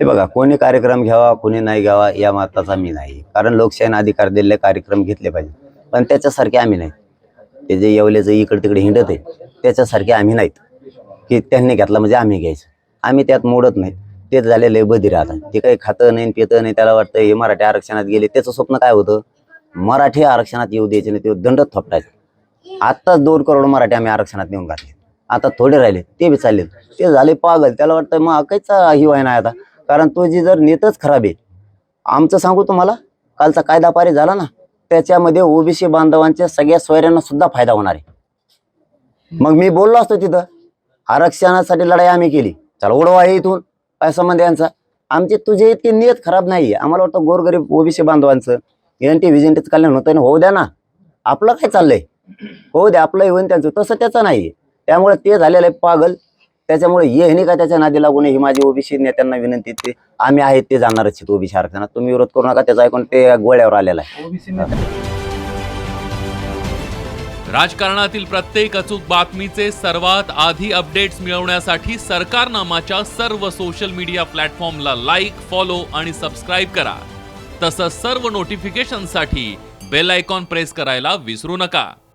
हे बघा कोणी कार्यक्रम घ्यावा कोणी नाही घ्यावा या मताचा मी नाही. कारण लोकशाहीने अधिकार दिलेले कार्यक्रम घेतले पाहिजे पण त्याच्यासारखे आम्ही नाही. ते जे येवल्याचं इकडे तिकडे हिंडत आहे त्याच्यासारखे आम्ही नाहीत. की त्यांनी घेतला म्हणजे आम्ही घ्यायचं. आम्ही त्यात मोडत नाही. तेच झालेलं आहे बधीर आता. ते काही खातं नाही पितं नाही त्याला वाटतं हे मराठी आरक्षणात गेले त्याचं स्वप्न काय होतं? मराठी आरक्षणात येऊ द्यायचे नाही ते दंडत थोपटायचं. आत्ताच दोन करोड मराठी आम्ही आरक्षणात नेऊन घातले. आता थोडे राहिले ते बी चालले ते झाले पागल. त्याला वाटतं मग काहीच हिवाय नाही आता? कारण तो जी जर नेतच खराब आहे आमचं सांगू तुम्हाला कालचा कायदा पारित झाला ना त्याच्यामध्ये ओबीसी बांधवांच्या सगळ्या सोयऱ्यांना सुद्धा फायदा होणार आहे. मग मी बोललो असतो तिथं आरक्षणासाठी लढाई आम्ही केली. चला उडवा आहे इथून काय संबंध यांचा? आमचे तुझे इतके नियत खराब नाही आम्हाला वाटतं गोरगरीब ओबीसी बांधवांचं एन टी व्हिजंटीचं कल्याण होतं ना होऊ द्या ना. आपलं काय चाललंय? होऊ द्या आपलं होईन त्यांचं. तसं त्याचं नाही त्यामुळे ते झालेलं आहे पागल. त्याच्यामुळे हे नाही का त्याच्या नादी लागू नये ही माझी ओबीसी नेत्यांना विनंती. ते आम्ही आहेत ते जाणारच आहेत ओबीसी आरक्षणात. तुम्ही विरोध करू नका त्याचा ऐकून ते गोळ्यावर आलेला आहे. ओबीसी नेते. राजकारणातील प्रत्येक अचूक बातमीचे सर्वात आधी अपडेट्स मिळवण्यासाठी सरकारनामाच्या सर्व सोशल मीडिया प्लॅटफॉर्मला लाईक फॉलो आणि सबस्क्राईब करा. तसंच सर्व नोटिफिकेशनसाठी बेल आयकॉन प्रेस करायला विसरू नका.